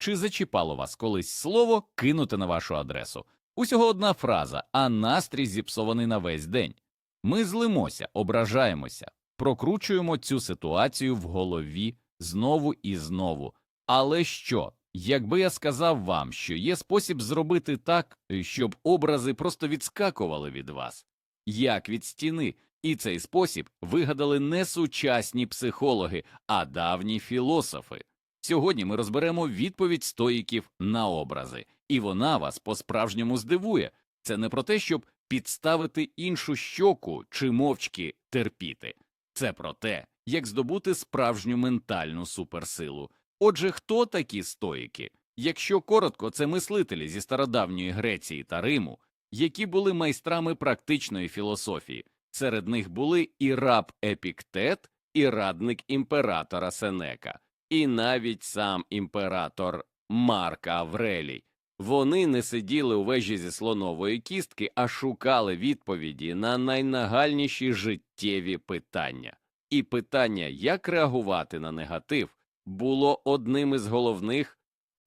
чи зачіпало вас колись слово кинуте на вашу адресу. Усього одна фраза, а настрій зіпсований на весь день. Ми злимося, ображаємося, прокручуємо цю ситуацію в голові знову і знову. Але що, якби я сказав вам, що є спосіб зробити так, щоб образи просто відскакували від вас, як від стіни, і цей спосіб вигадали не сучасні психологи, а давні філософи. Сьогодні ми розберемо відповідь стоїків на образи, і вона вас по-справжньому здивує. Це не про те, щоб підставити іншу щоку чи мовчки терпіти. Це про те, як здобути справжню ментальну суперсилу. Отже, хто такі стоїки? Якщо коротко, це мислителі зі стародавньої Греції та Риму, які були майстрами практичної філософії. Серед них були і раб Епіктет, і радник імператора Сенека, і навіть сам імператор Марк Аврелій. Вони не сиділи у вежі зі слонової кістки, а шукали відповіді на найнагальніші життєві питання. І питання, як реагувати на негатив, було одним із головних.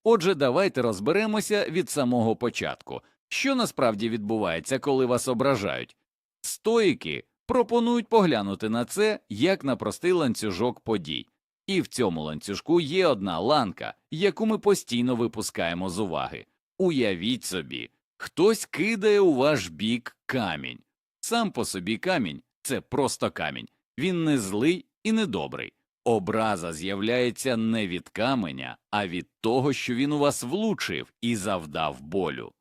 Отже, давайте розберемося від самого початку, що насправді відбувається, коли вас ображають. Стоїки пропонують поглянути на це як на простий ланцюжок подій. І в цьому ланцюжку є одна ланка, яку ми постійно випускаємо з уваги. Уявіть собі, хтось кидає у ваш бік камінь. Сам по собі камінь це просто камінь. Він не злий і не добрий. Образа з'являється не від каменя, а від того, що він у вас влучив і завдав болю.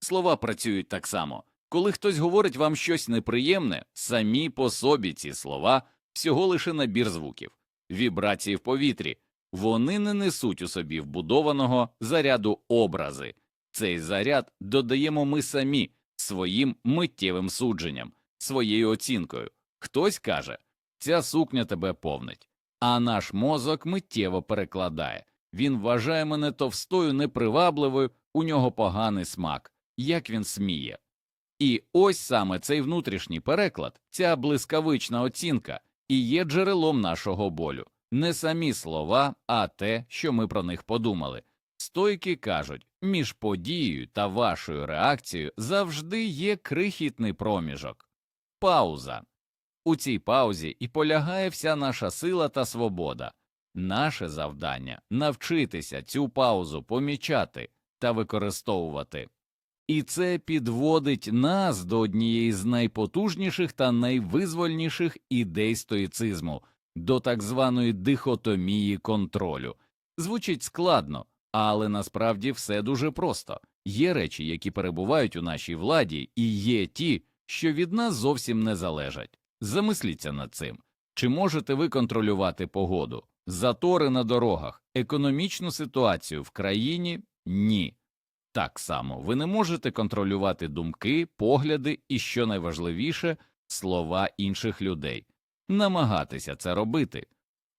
Слова працюють так само. Коли хтось говорить вам щось неприємне, самі по собі ці слова всього лише набір звуків, вібрації в повітрі, вони не несуть у собі вбудованого заряду образи. Цей заряд додаємо ми самі своїм миттєвим судженням, своєю оцінкою. Хтось каже, ця сукня тебе повнить, а наш мозок миттєво перекладає. Він вважає мене товстою, непривабливою, у нього поганий смак, як він сміє. І ось саме цей внутрішній переклад, ця блискавична оцінка і є джерелом нашого болю, не самі слова, а те, що ми про них подумали. Стойки кажуть, між подією та вашою реакцією завжди є крихітний проміжок. Пауза. У цій паузі і полягає вся наша сила та свобода. Наше завдання навчитися цю паузу помічати та використовувати. І це підводить нас до однієї з найпотужніших та найвизвольніших ідей стоїцизму, до так званої дихотомії контролю. Звучить складно, але насправді все дуже просто. Є речі, які перебувають у нашій владі, і є ті, що від нас зовсім не залежать. Замисліться над цим. Чи можете ви контролювати погоду, затори на дорогах, економічну ситуацію в країні? Ні. Так само ви не можете контролювати думки, погляди і, що найважливіше, слова інших людей, намагатися це робити.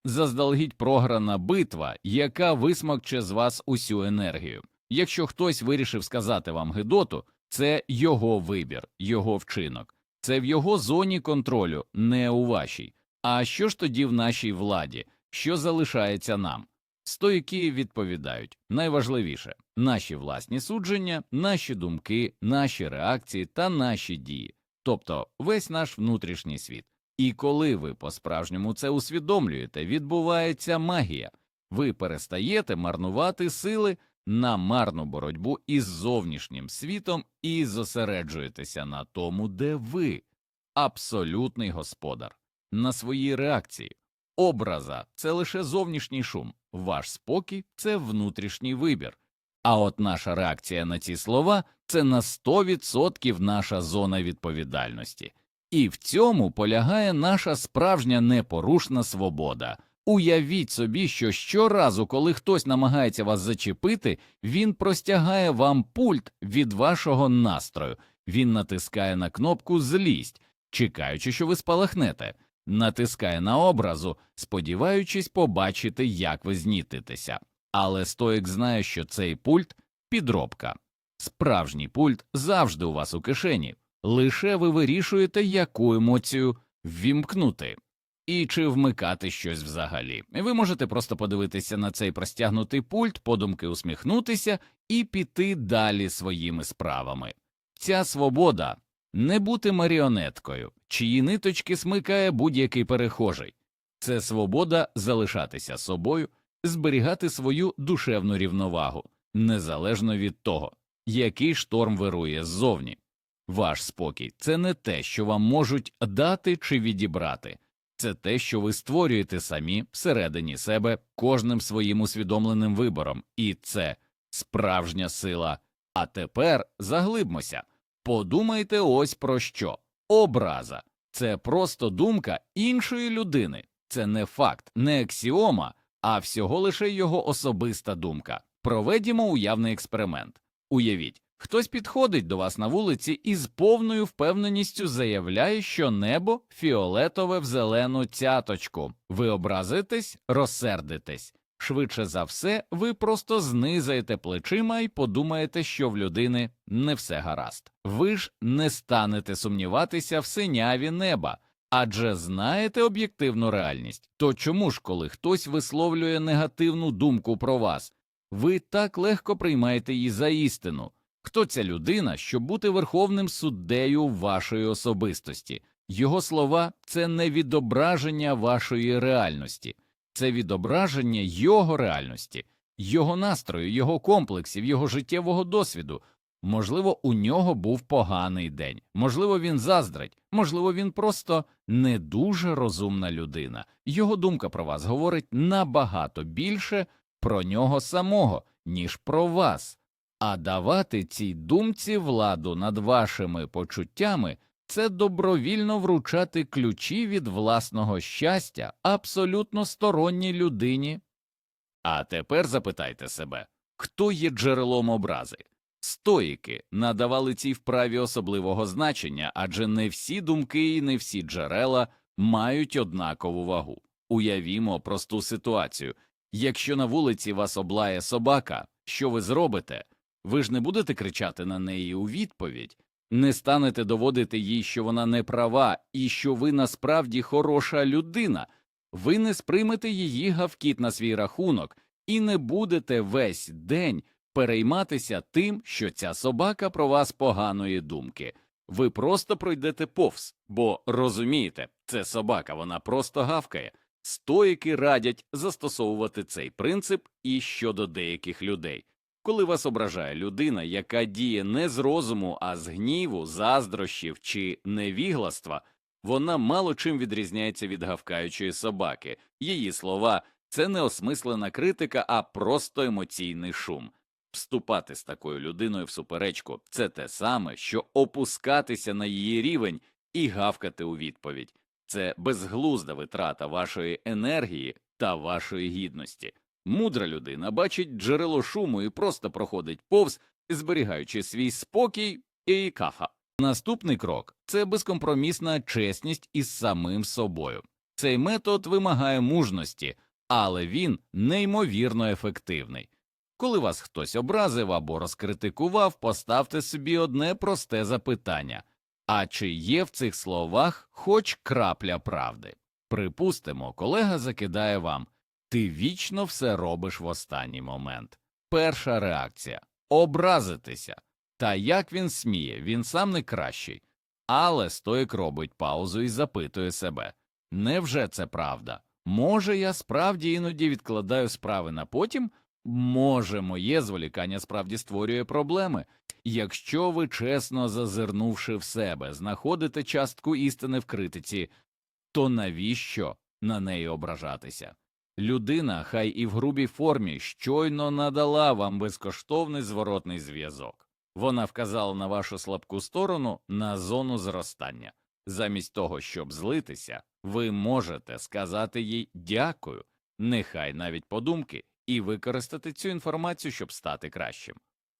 Заздалегідь програна битва, яка висмокче з вас усю енергію. Якщо хтось вирішив сказати вам гидоту, це його вибір, його вчинок, це в його зоні контролю, не у вашій. А що ж тоді в нашій владі, що залишається нам? Стоїки відповідають. Найважливіше наші власні судження, наші думки, наші реакції та наші дії, тобто весь наш внутрішній світ. І коли ви по-справжньому це усвідомлюєте, відбувається магія, ви перестаєте марнувати сили на марну боротьбу із зовнішнім світом і зосереджуєтеся на тому, де ви. Абсолютний господар, на своїй реакції. Образа це лише зовнішній шум, ваш спокій це внутрішній вибір. А от наша реакція на ці слова це на 100% наша зона відповідальності. І в цьому полягає наша справжня непорушна свобода. Уявіть собі, що щоразу, коли хтось намагається вас зачепити, він простягає вам пульт від вашого настрою, він натискає на кнопку злість, чекаючи, що ви спалахнете, натискає на образу, сподіваючись побачити, як ви знітитеся. Але стоїк знає, що цей пульт підробка. Справжній пульт завжди у вас у кишені, лише ви вирішуєте, яку емоцію ввімкнути. і чи вмикати щось взагалі. Ви можете просто подивитися на цей простягнутий пульт, подумки усміхнутися і піти далі своїми справами. Ця свобода не бути маріонеткою, чиї ниточки смикає будь-який перехожий. Це свобода залишатися собою, зберігати свою душевну рівновагу, незалежно від того, який шторм вирує ззовні. Ваш спокій це не те, що вам можуть дати чи відібрати, це те, що ви створюєте самі всередині себе кожним своїм усвідомленим вибором, і це справжня сила. А тепер заглибмося. Подумайте ось про що образа це просто думка іншої людини, це не факт, не аксіома, а всього лише його особиста думка. Проведімо уявний експеримент. Уявіть, хтось підходить до вас на вулиці і з повною впевненістю заявляє, що небо фіолетове в зелену цяточку. Ви образитесь, розсердитесь. Швидше за все, ви просто знизаєте плечима і подумаєте, що в людини не все гаразд. Ви ж не станете сумніватися в синяві неба, адже знаєте об'єктивну реальність. То чому ж, коли хтось висловлює негативну думку про вас, ви так легко приймаєте її за істину? Хто ця людина, щоб бути верховним суддею вашої особистості? Його слова це не відображення вашої реальності це відображення його реальності, його настрою, його комплексів, його життєвого досвіду. Можливо, у нього був поганий день, можливо, він заздрить, можливо, він просто не дуже розумна людина. Його думка про вас говорить набагато більше про нього самого, ніж про вас. А давати цій думці владу над вашими почуттями це добровільно вручати ключі від власного щастя абсолютно сторонній людині. А тепер запитайте себе, хто є джерелом образи? Стоїки надавали цій вправі особливого значення, адже не всі думки і не всі джерела мають однакову вагу. Уявімо просту ситуацію якщо на вулиці вас облає собака, що ви зробите? Ви ж не будете кричати на неї у відповідь, не станете доводити їй, що вона не права і що ви насправді хороша людина, ви не сприймете її гавкіт на свій рахунок і не будете весь день перейматися тим, що ця собака про вас поганої думки. Ви просто пройдете повз, бо розумієте, це собака, вона просто гавкає. Стоїки радять застосовувати цей принцип і щодо деяких людей. Коли вас ображає людина, яка діє не з розуму, а з гніву, заздрощів чи невігластва, вона мало чим відрізняється від гавкаючої собаки. Її слова це не осмислена критика, а просто емоційний шум. Вступати з такою людиною в суперечку це те саме, що опускатися на її рівень і гавкати у відповідь. Це безглузда витрата вашої енергії та вашої гідності. Мудра людина бачить джерело шуму і просто проходить повз, зберігаючи свій спокій і кафа. Наступний крок це безкомпромісна чесність із самим собою. Цей метод вимагає мужності, але він неймовірно ефективний. Коли вас хтось образив або розкритикував, поставте собі одне просте запитання а чи є в цих словах хоч крапля правди? Припустимо, колега закидає вам ти вічно все робиш в останній момент. Перша реакція образитися. Та як він сміє, він сам не кращий. Але стоїк робить паузу і запитує себе невже це правда? Може, я справді іноді відкладаю справи на потім? Може, моє зволікання справді створює проблеми. Якщо ви, чесно зазирнувши в себе, знаходите частку істини в критиці, то навіщо на неї ображатися? Людина, хай і в грубій формі, щойно надала вам безкоштовний зворотний зв'язок. Вона вказала на вашу слабку сторону на зону зростання. Замість того, щоб злитися, ви можете сказати їй дякую, нехай навіть подумки, і використати цю інформацію, щоб стати кращим.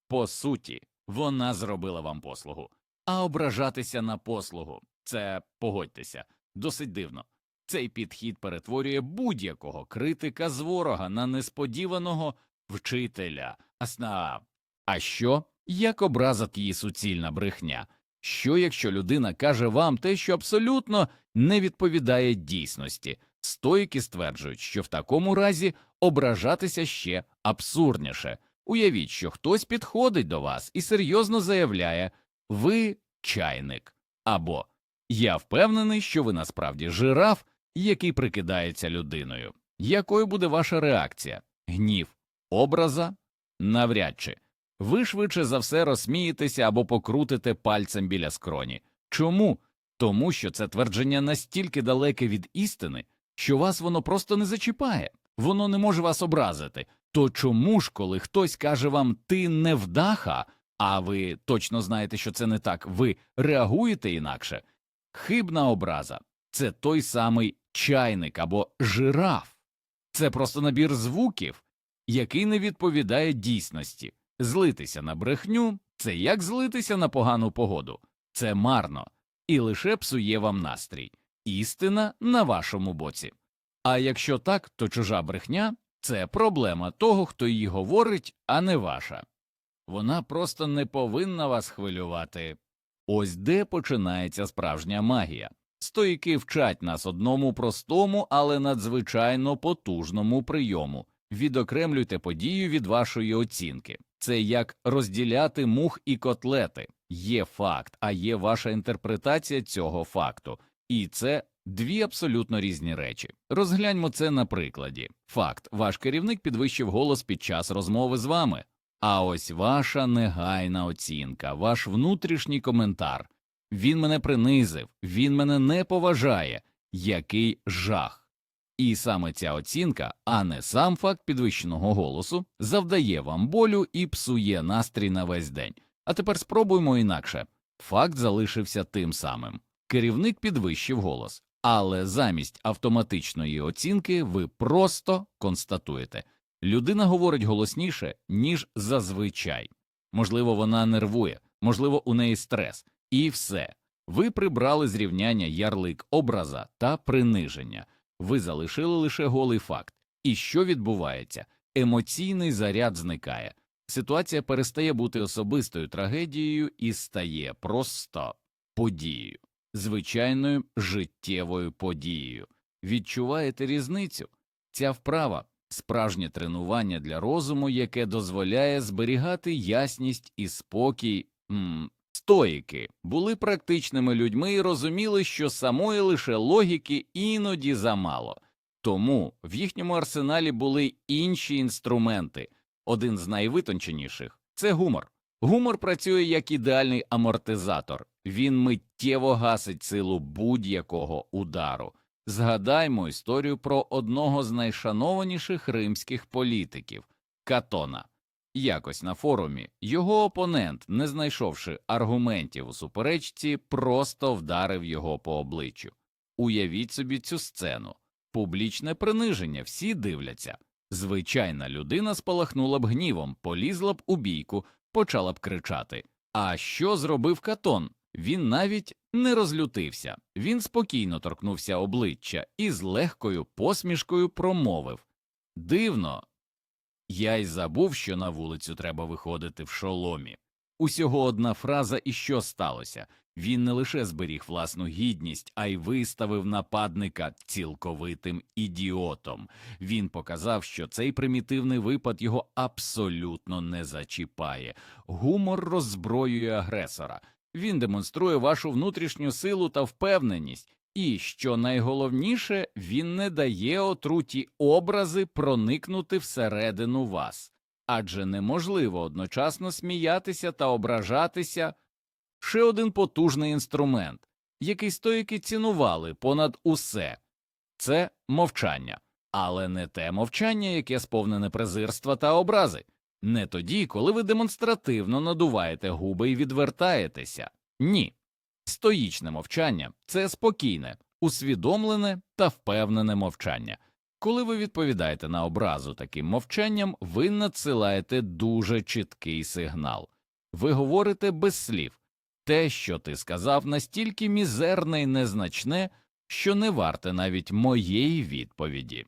По суті, вона зробила вам послугу, а ображатися на послугу це погодьтеся, досить дивно. Цей підхід перетворює будь-якого критика з ворога на несподіваного вчителя. Асна. А що, як образа її суцільна брехня? Що якщо людина каже вам те, що абсолютно не відповідає дійсності? Стоїки стверджують, що в такому разі ображатися ще абсурдніше. Уявіть, що хтось підходить до вас і серйозно заявляє ви чайник або я впевнений, що ви насправді жираф, який прикидається людиною. Якою буде ваша реакція? Гнів, образа? Навряд чи. Ви швидше за все розсмієтеся або покрутите пальцем біля скроні. Чому? Тому що це твердження настільки далеке від істини, що вас воно просто не зачіпає, воно не може вас образити. То чому ж, коли хтось каже вам ти невдаха, а ви точно знаєте, що це не так, ви реагуєте інакше? Хибна образа це той самий чайник або жираф, це просто набір звуків, який не відповідає дійсності. Злитися на брехню це як злитися на погану погоду, це марно і лише псує вам настрій. Істина на вашому боці. А якщо так, то чужа брехня це проблема того, хто її говорить, а не ваша. Вона просто не повинна вас хвилювати. Ось де починається справжня магія. Стоїки вчать нас одному простому, але надзвичайно потужному прийому. Відокремлюйте подію від вашої оцінки. Це як розділяти мух і котлети. Є факт, а є ваша інтерпретація цього факту. І це дві абсолютно різні речі. Розгляньмо це на прикладі. Факт: ваш керівник підвищив голос під час розмови з вами. А ось ваша негайна оцінка, ваш внутрішній коментар. Він мене принизив, він мене не поважає. Який жах. І саме ця оцінка, а не сам факт підвищеного голосу, завдає вам болю і псує настрій на весь день. А тепер спробуємо інакше. Факт залишився тим самим. Керівник підвищив голос, але замість автоматичної оцінки ви просто констатуєте людина говорить голосніше, ніж зазвичай. Можливо, вона нервує, можливо, у неї стрес, і все. Ви прибрали зрівняння ярлик образа та приниження, ви залишили лише голий факт. І що відбувається? Емоційний заряд зникає. Ситуація перестає бути особистою трагедією і стає просто подією, звичайною життєвою подією. Відчуваєте різницю? Ця вправа справжнє тренування для розуму, яке дозволяє зберігати ясність і спокій. Стоїки були практичними людьми і розуміли, що самої лише логіки іноді замало, тому в їхньому арсеналі були інші інструменти. Один з найвитонченіших це гумор. Гумор працює як ідеальний амортизатор, він миттєво гасить силу будь-якого удару. Згадаймо історію про одного з найшанованіших римських політиків Катона. Якось на форумі його опонент, не знайшовши аргументів у суперечці, просто вдарив його по обличчю. Уявіть собі цю сцену публічне приниження, всі дивляться. Звичайна людина спалахнула б гнівом, полізла б у бійку, почала б кричати. А що зробив Катон? Він навіть не розлютився, він спокійно торкнувся обличчя і з легкою посмішкою промовив Дивно, я й забув, що на вулицю треба виходити в шоломі. Усього одна фраза, і що сталося він не лише зберіг власну гідність, а й виставив нападника цілковитим ідіотом. Він показав, що цей примітивний випад його абсолютно не зачіпає. Гумор роззброює агресора. Він демонструє вашу внутрішню силу та впевненість, і, що найголовніше, він не дає отруті образи проникнути всередину вас, адже неможливо одночасно сміятися та ображатися ще один потужний інструмент, який стоїки цінували понад усе це мовчання, але не те мовчання, яке сповнене презирства та образи, не тоді, коли ви демонстративно надуваєте губи і відвертаєтеся. Ні. Стоїчне мовчання це спокійне, усвідомлене та впевнене мовчання. Коли ви відповідаєте на образу таким мовчанням, ви надсилаєте дуже чіткий сигнал. Ви говорите без слів те, що ти сказав, настільки мізерне і незначне, що не варте навіть моєї відповіді.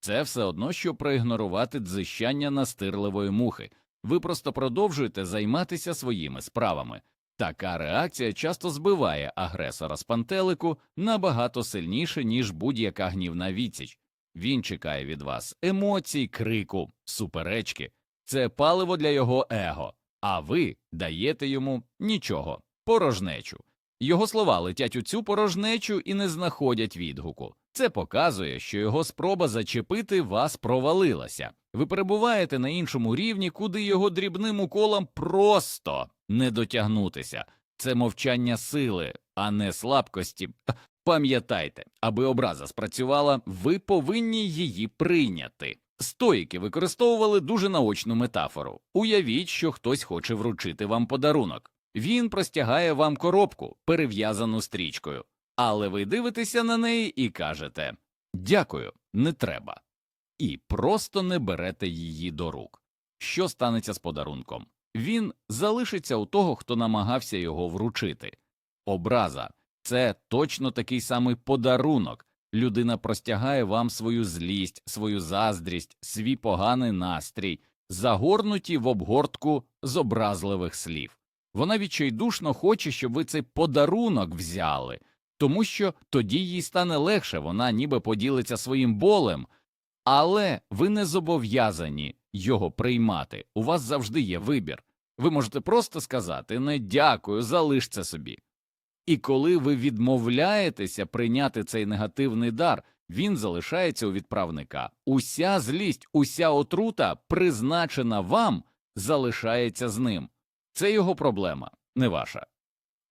Це все одно, що проігнорувати дзищання настирливої мухи. Ви просто продовжуєте займатися своїми справами. Така реакція часто збиває агресора з пантелику набагато сильніше, ніж будь-яка гнівна відсіч. Він чекає від вас емоцій, крику, суперечки. Це паливо для його его, а ви даєте йому нічого, порожнечу. Його слова летять у цю порожнечу і не знаходять відгуку. Це показує, що його спроба зачепити вас провалилася. Ви перебуваєте на іншому рівні, куди його дрібним уколам просто не дотягнутися. Це мовчання сили, а не слабкості. Пам'ятайте, аби образа спрацювала, ви повинні її прийняти. Стоїки використовували дуже наочну метафору. Уявіть, що хтось хоче вручити вам подарунок. Він простягає вам коробку, перев'язану стрічкою, але ви дивитеся на неї і кажете Дякую, не треба. І просто не берете її до рук. Що станеться з подарунком? Він залишиться у того, хто намагався його вручити. Образа це точно такий самий подарунок. Людина простягає вам свою злість, свою заздрість, свій поганий настрій, загорнуті в обгортку з образливих слів. Вона відчайдушно хоче, щоб ви цей подарунок взяли, тому що тоді їй стане легше, вона ніби поділиться своїм болем, але ви не зобов'язані його приймати. У вас завжди є вибір. Ви можете просто сказати не дякую, залиш це собі. І коли ви відмовляєтеся прийняти цей негативний дар, він залишається у відправника. Уся злість, уся отрута, призначена вам, залишається з ним. Це його проблема, не ваша.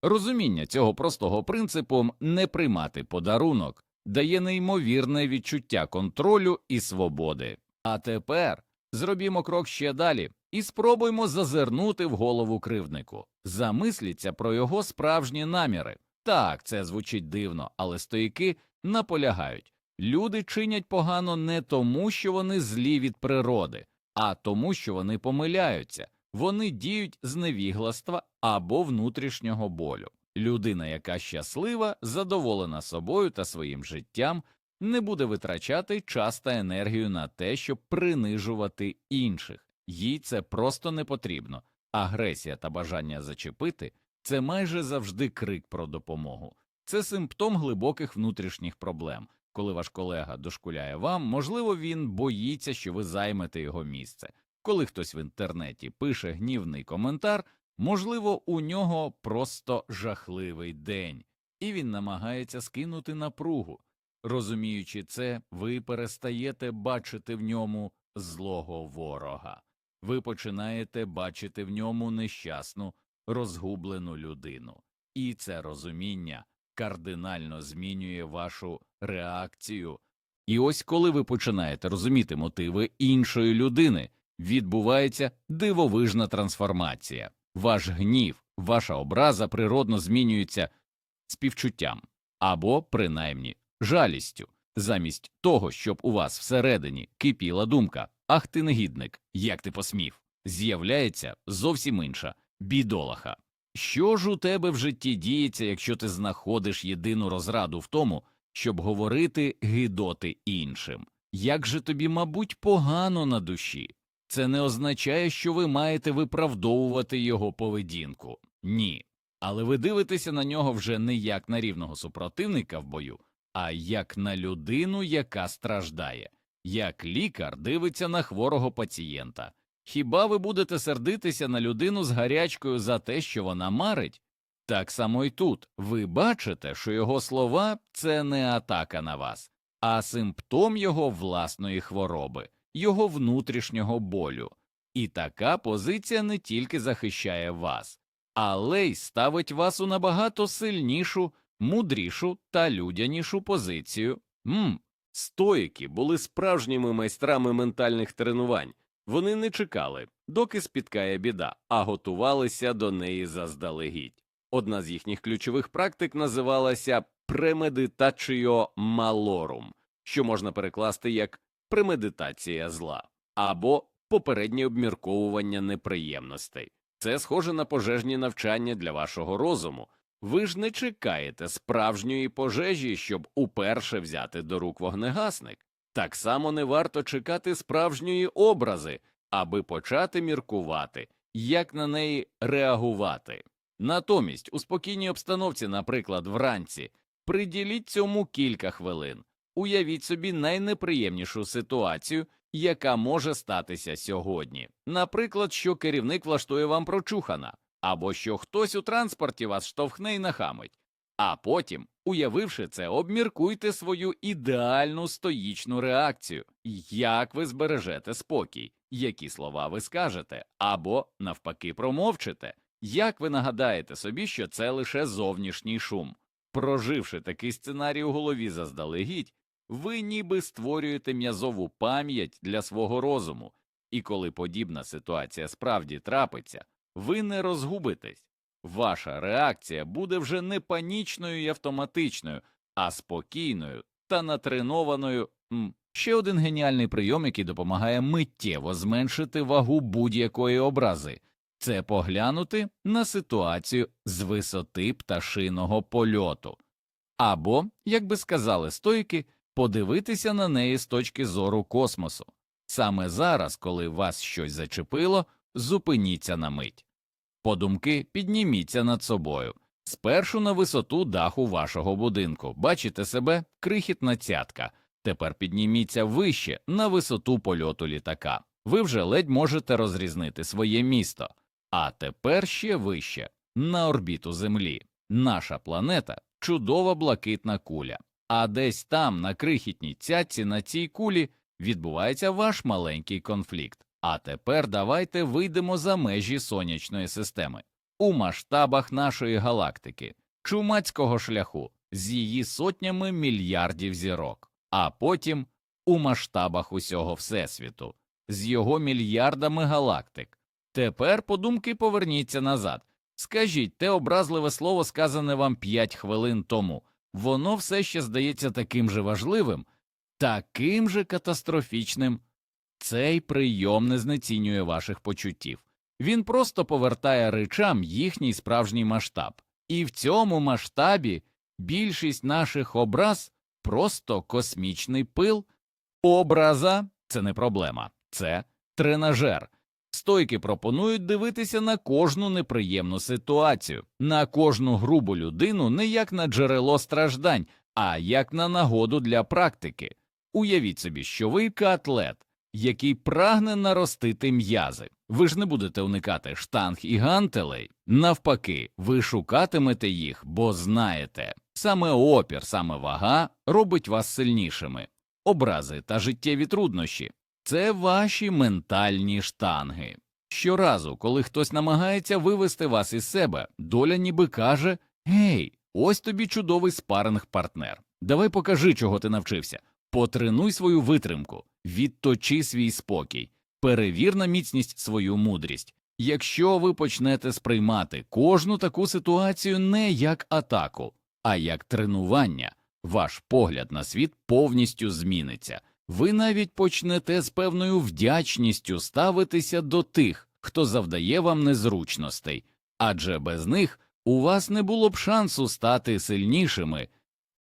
Розуміння цього простого принципу не приймати подарунок дає неймовірне відчуття контролю і свободи. А тепер зробімо крок ще далі і спробуймо зазирнути в голову кривднику. Замисліться про його справжні наміри. Так, це звучить дивно, але стоїки наполягають. Люди чинять погано не тому, що вони злі від природи, а тому, що вони помиляються. Вони діють з невігластва або внутрішнього болю. Людина, яка щаслива, задоволена собою та своїм життям, не буде витрачати час та енергію на те, щоб принижувати інших. Їй це просто не потрібно. Агресія та бажання зачепити це майже завжди крик про допомогу. Це симптом глибоких внутрішніх проблем. Коли ваш колега дошкуляє вам, можливо, він боїться, що ви займете його місце. Коли хтось в інтернеті пише гнівний коментар, можливо, у нього просто жахливий день, і він намагається скинути напругу. Розуміючи це, ви перестаєте бачити в ньому злого ворога, ви починаєте бачити в ньому нещасну, розгублену людину, і це розуміння кардинально змінює вашу реакцію. І ось коли ви починаєте розуміти мотиви іншої людини, відбувається дивовижна трансформація. Ваш гнів, ваша образа природно змінюється співчуттям або, принаймні, жалістю, замість того, щоб у вас всередині кипіла думка Ах ти негідник, як ти посмів, з'являється зовсім інша бідолаха. Що ж у тебе в житті діється, якщо ти знаходиш єдину розраду в тому, щоб говорити гидоти іншим? Як же тобі, мабуть, погано на душі? Це не означає, що ви маєте виправдовувати його поведінку. Ні. Але ви дивитеся на нього вже не як на рівного супротивника в бою, а як на людину, яка страждає, як лікар дивиться на хворого пацієнта. Хіба ви будете сердитися на людину з гарячкою за те, що вона марить? Так само й тут ви бачите, що його слова це не атака на вас, а симптом його власної хвороби, його внутрішнього болю. І така позиція не тільки захищає вас, але й ставить вас у набагато сильнішу, мудрішу та людянішу позицію. Мм, стоїки були справжніми майстрами ментальних тренувань. Вони не чекали, доки спіткає біда, а готувалися до неї заздалегідь. Одна з їхніх ключових практик називалася премедитачіо малорум, що можна перекласти як премедитація зла або попереднє обмірковування неприємностей. Це схоже на пожежні навчання для вашого розуму. Ви ж не чекаєте справжньої пожежі, щоб уперше взяти до рук вогнегасник. Так само не варто чекати справжньої образи, аби почати міркувати, як на неї реагувати. Натомість, у спокійній обстановці, наприклад, вранці, приділіть цьому кілька хвилин. Уявіть собі найнеприємнішу ситуацію, яка може статися сьогодні. Наприклад, що керівник влаштує вам прочухана, або що хтось у транспорті вас штовхне і нахамить. А потім, уявивши це, обміркуйте свою ідеальну стоїчну реакцію, як ви збережете спокій, які слова ви скажете, або, навпаки, промовчите, як ви нагадаєте собі, що це лише зовнішній шум. Проживши такий сценарій у голові заздалегідь, ви ніби створюєте м'язову пам'ять для свого розуму, і коли подібна ситуація справді трапиться, ви не розгубитесь. Ваша реакція буде вже не панічною і автоматичною, а спокійною та натренованою. М, Ще один геніальний прийом, який допомагає миттєво зменшити вагу будь-якої образи, це поглянути на ситуацію з висоти пташиного польоту. Або, як би сказали стойки, подивитися на неї з точки зору космосу. Саме зараз, коли вас щось зачепило, зупиніться на мить. Подумки підніміться над собою. Спершу на висоту даху вашого будинку. Бачите себе крихітна цятка. Тепер підніміться вище на висоту польоту літака. Ви вже ледь можете розрізнити своє місто. А тепер ще вище на орбіту Землі. Наша планета чудова блакитна куля. А десь там, на крихітній цятці на цій кулі, відбувається ваш маленький конфлікт. А тепер давайте вийдемо за межі сонячної системи у масштабах нашої галактики, чумацького шляху з її сотнями мільярдів зірок, а потім у масштабах усього Всесвіту з його мільярдами галактик. Тепер, подумки, поверніться назад. Скажіть те образливе слово, сказане вам п'ять хвилин тому, воно все ще здається таким же важливим, таким же катастрофічним. Цей прийом не знецінює ваших почуттів. Він просто повертає речам їхній справжній масштаб. І в цьому масштабі більшість наших образ просто космічний пил. Образа це не проблема, це тренажер. Стойки пропонують дивитися на кожну неприємну ситуацію, на кожну грубу людину не як на джерело страждань, а як на нагоду для практики. Уявіть собі, що ви атлет, який прагне наростити м'язи. Ви ж не будете уникати штанг і гантелей. Навпаки, ви шукатимете їх, бо знаєте, саме опір, саме вага робить вас сильнішими. Образи та життєві труднощі це ваші ментальні штанги. Щоразу, коли хтось намагається вивести вас із себе, доля ніби каже Гей, ось тобі чудовий спаринг партнер. Давай покажи, чого ти навчився. Потренуй свою витримку, відточи свій спокій, перевір на міцність свою мудрість. Якщо ви почнете сприймати кожну таку ситуацію не як атаку, а як тренування, ваш погляд на світ повністю зміниться. Ви навіть почнете з певною вдячністю ставитися до тих, хто завдає вам незручностей, адже без них у вас не було б шансу стати сильнішими.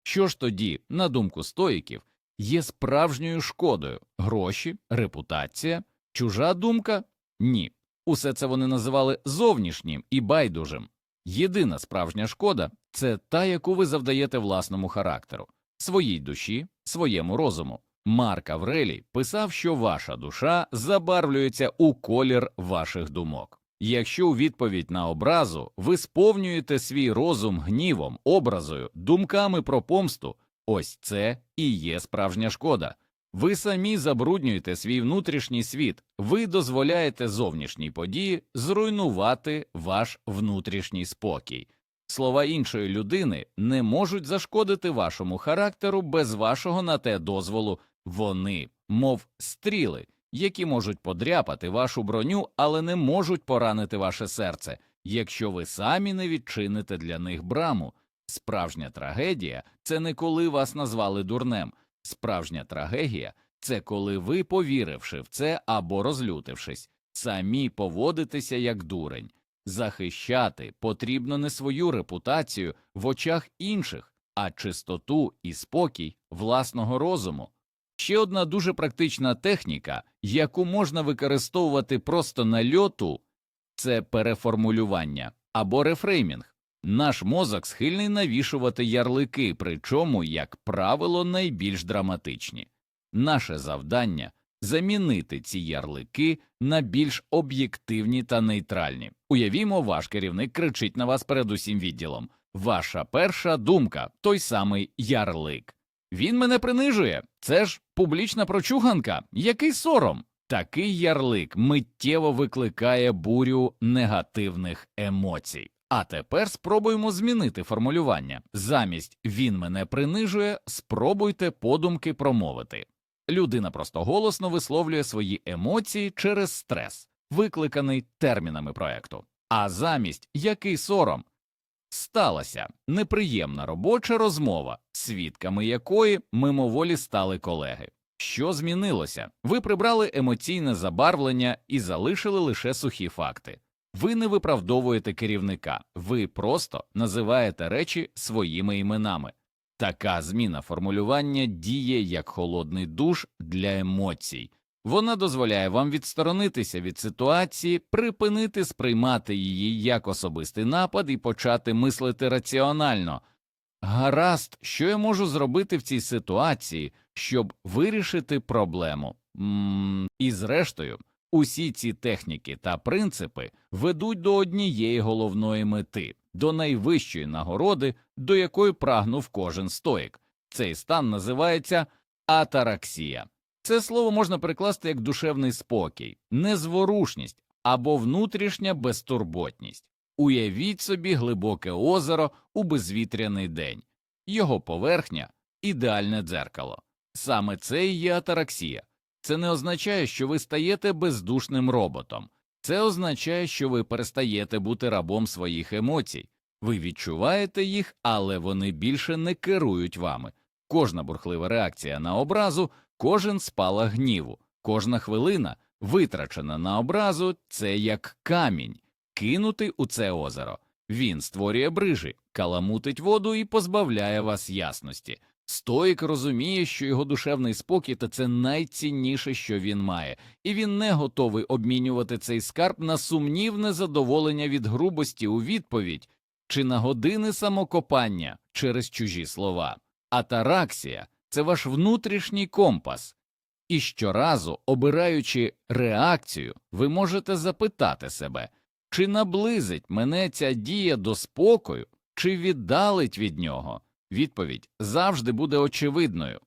Що ж тоді, на думку стоїків, є справжньою шкодою гроші, репутація, чужа думка? Ні. Усе це вони називали зовнішнім і байдужим. Єдина справжня шкода це та, яку ви завдаєте власному характеру, своїй душі, своєму розуму. Марк Аврелій писав, що ваша душа забарвлюється у колір ваших думок. Якщо у відповідь на образу ви сповнюєте свій розум гнівом, образою, думками про помсту, ось це і є справжня шкода. Ви самі забруднюєте свій внутрішній світ, ви дозволяєте зовнішній події зруйнувати ваш внутрішній спокій. Слова іншої людини не можуть зашкодити вашому характеру без вашого на те дозволу. Вони, мов стріли, які можуть подряпати вашу броню, але не можуть поранити ваше серце, якщо ви самі не відчините для них браму. Справжня трагедія це не коли вас назвали дурнем. Справжня трагедія це коли ви, повіривши в це або розлютившись, самі поводитеся як дурень. Захищати потрібно не свою репутацію в очах інших, а чистоту і спокій власного розуму. Ще одна дуже практична техніка, яку можна використовувати просто на льоту, це переформулювання або рефреймінг. Наш мозок схильний навішувати ярлики, причому, як правило, найбільш драматичні. Наше завдання замінити ці ярлики на більш об'єктивні та нейтральні. Уявімо, ваш керівник кричить на вас перед усім відділом. Ваша перша думка той самий ярлик. Він мене принижує. Це ж публічна прочуганка. Який сором? Такий ярлик миттєво викликає бурю негативних емоцій. А тепер спробуємо змінити формулювання. Замість він мене принижує, спробуйте подумки промовити. Людина просто голосно висловлює свої емоції через стрес, викликаний термінами проекту. А замість який сором сталася неприємна робоча розмова, свідками якої мимоволі стали колеги. Що змінилося? Ви прибрали емоційне забарвлення і залишили лише сухі факти. Ви не виправдовуєте керівника, ви просто називаєте речі своїми іменами. Така зміна формулювання діє як холодний душ для емоцій. Вона дозволяє вам відсторонитися від ситуації, припинити сприймати її як особистий напад і почати мислити раціонально. Гаразд, що я можу зробити в цій ситуації, щоб вирішити проблему? м і зрештою, усі ці техніки та принципи ведуть до однієї головної мети, до найвищої нагороди, до якої прагнув кожен стоїк. Цей стан називається атараксія. Це слово можна перекласти як душевний спокій, незворушність або внутрішня безтурботність. Уявіть собі глибоке озеро у безвітряний день, його поверхня ідеальне дзеркало. Саме це і є атараксія. Це не означає, що ви стаєте бездушним роботом, це означає, що ви перестаєте бути рабом своїх емоцій. Ви відчуваєте їх, але вони більше не керують вами. Кожна бурхлива реакція на образу, кожен спалах гніву, кожна хвилина, витрачена на образу, це як камінь, кинутий у це озеро. Він створює брижі, каламутить воду і позбавляє вас ясності. Стоїк розуміє, що його душевний спокій та це найцінніше, що він має, і він не готовий обмінювати цей скарб на сумнівне задоволення від грубості у відповідь чи на години самокопання через чужі слова. Атараксія це ваш внутрішній компас. І щоразу, обираючи реакцію, ви можете запитати себе, чи наблизить мене ця дія до спокою, чи віддалить від нього. Відповідь завжди буде очевидною.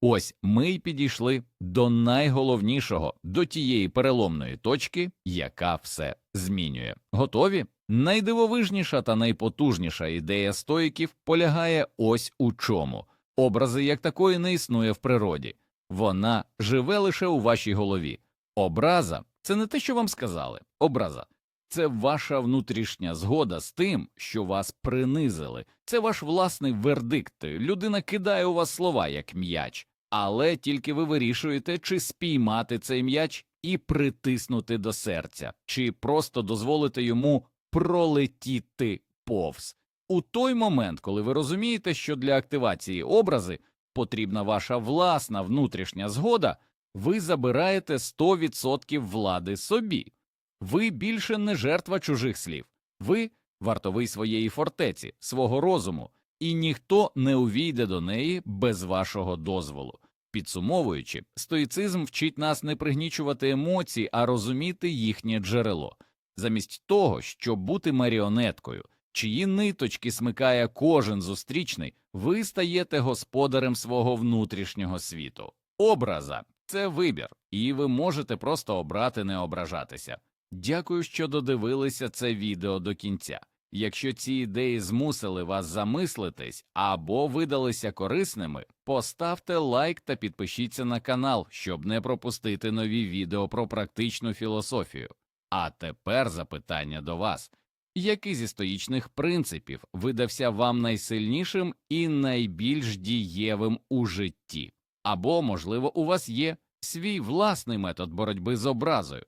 Ось ми й підійшли до найголовнішого, до тієї переломної точки, яка все змінює. Готові? Найдивовижніша та найпотужніша ідея стоїків полягає ось у чому. Образи як такої не існує в природі, вона живе лише у вашій голові. Образа це не те, що вам сказали. Образа це ваша внутрішня згода з тим, що вас принизили. Це ваш власний вердикт. Людина кидає у вас слова як м'яч, але тільки ви вирішуєте, чи спіймати цей м'яч і притиснути до серця, чи просто дозволити йому пролетіти повз. У той момент, коли ви розумієте, що для активації образи потрібна ваша власна внутрішня згода, ви забираєте 100% влади собі. Ви більше не жертва чужих слів, ви вартовий своєї фортеці, свого розуму, і ніхто не увійде до неї без вашого дозволу. Підсумовуючи, стоїцизм вчить нас не пригнічувати емоції, а розуміти їхнє джерело, замість того, щоб бути маріонеткою, чиї ниточки смикає кожен зустрічний, ви стаєте господарем свого внутрішнього світу. Образа це вибір, і ви можете просто обрати не ображатися. Дякую, що додивилися це відео до кінця. Якщо ці ідеї змусили вас замислитись або видалися корисними, поставте лайк та підпишіться на канал, щоб не пропустити нові відео про практичну філософію. А тепер запитання до вас який зі стоїчних принципів видався вам найсильнішим і найбільш дієвим у житті? Або, можливо, у вас є свій власний метод боротьби з образою?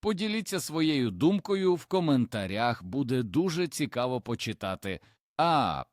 Поділіться своєю думкою в коментарях, буде дуже цікаво почитати. А